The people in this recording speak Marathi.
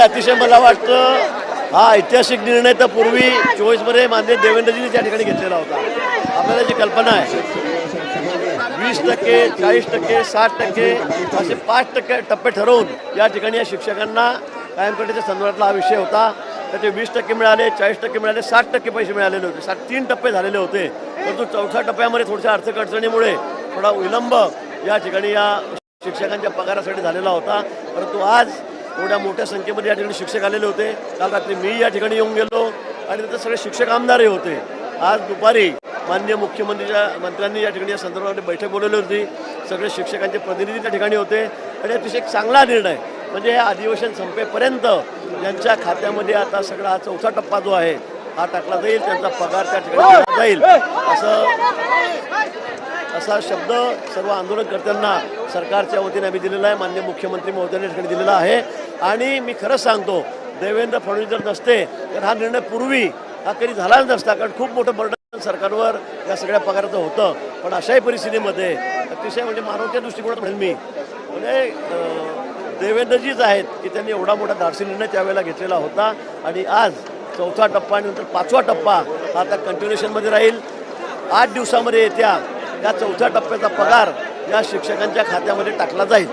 अतिशय मला वाटतं हा ऐतिहासिक निर्णय तर पूर्वी चोवीसमध्ये मान्य देवेंद्रजींनी त्या ठिकाणी घेतलेला होता. आपल्याला जी कल्पना आहे वीस टक्के चाळीस टक्के साठ टक्के असे पाच टक्के टप्पे ठरवून या ठिकाणी या शिक्षकांना कायमकटीच्या संदर्भातला हा विषय होता. त्याचे वीस टक्के मिळाले चाळीस टक्के मिळाले साठ टक्के पैसे मिळालेले होते. सात तीन टप्पे झालेले होते. परंतु चौथ्या टप्प्यामध्ये थोड्याशा आर्थिक अडचणीमुळे थोडा विलंब या ठिकाणी या शिक्षकांच्या पगारासाठी झालेला होता. परंतु आज एवढ्या मोठ्या संख्येमध्ये या ठिकाणी शिक्षक आलेले होते. काल रात्री मी या ठिकाणी येऊन गेलो आणि नंतर सगळे शिक्षक आमदारही होते. आज दुपारी माननीय मुख्यमंत्रीच्या मंत्र्यांनी या ठिकाणी या संदर्भामध्ये बैठक बोलवली होती. सगळे शिक्षकांचे प्रतिनिधी त्या ठिकाणी होते. आणि अतिशय एक चांगला निर्णय. म्हणजे हे अधिवेशन संपेपर्यंत यांच्या खात्यामध्ये आता सगळा हा चौथा टप्पा जो आहे हा टाकला जाईल त्यांचा पगार त्या ठिकाणी जाईल. असं असा शब्द सर्व आंदोलनकर्त्यांना सरकारच्या वतीने आम्ही दिलेला आहे मान्य मुख्यमंत्री महोदयांनी ठिकाणी दिलेला आहे. आणि मी खरंच सांगतो देवेंद्र फडणवीस जर नसते तर हा निर्णय पूर्वी हा कधी झालाच नसता कारण खूप मोठं बर्डन सरकारवर या सगळ्या पगाराचं होतं. पण अशाही परिस्थितीमध्ये अतिशय म्हणजे मानवच्या दृष्टिकोनात म्हणेन मी म्हणजे देवेंद्रजीच आहेत की त्यांनी एवढा मोठा धाडसी निर्णय त्यावेळेला घेतलेला होता. आणि आज चौथा टप्पा आणि नंतर पाचवा टप्पा हा आता कंटिन्युएशनमध्ये राहील. आठ दिवसामध्ये येत्या या चौथ्या टप्प्याचा पगार या शिक्षकांच्या खात्यामध्ये टाकला जाईल.